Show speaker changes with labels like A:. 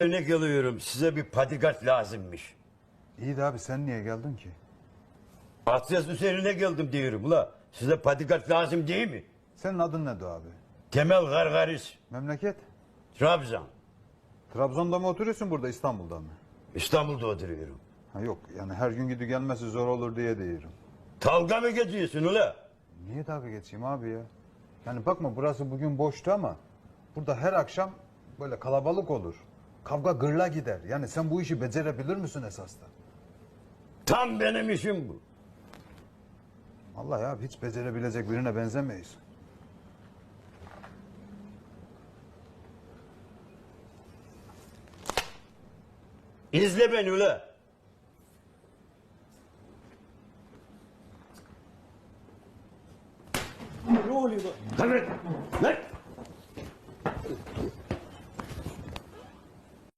A: Örnek alıyorum size bir patikat lazımmış.
B: İyi de abi sen niye geldin ki?
A: Asyas üzerine geldim diyorum ula. Size patikat lazım değil mi?
B: Senin adın ne abi?
A: Temel Gargaris,
B: Memleket?
A: Trabzon.
B: Trabzon'da mı oturuyorsun burada İstanbul'da mı?
A: İstanbul'da oturuyorum.
B: Ha yok yani her gün gidip gelmesi zor olur diye diyorum.
A: Dalga mı geçiyorsun ula?
B: Niye dalga geçeyim abi ya? Yani bakma burası bugün boştu ama burada her akşam böyle kalabalık olur. Kavga gırla gider. Yani sen bu işi becerebilir misin esasda?
A: Tam benim işim bu.
B: Vallahi abi hiç becerebilecek birine benzemeyiz.
A: İzle beni ula.
C: Ne oluyor?
A: Evet.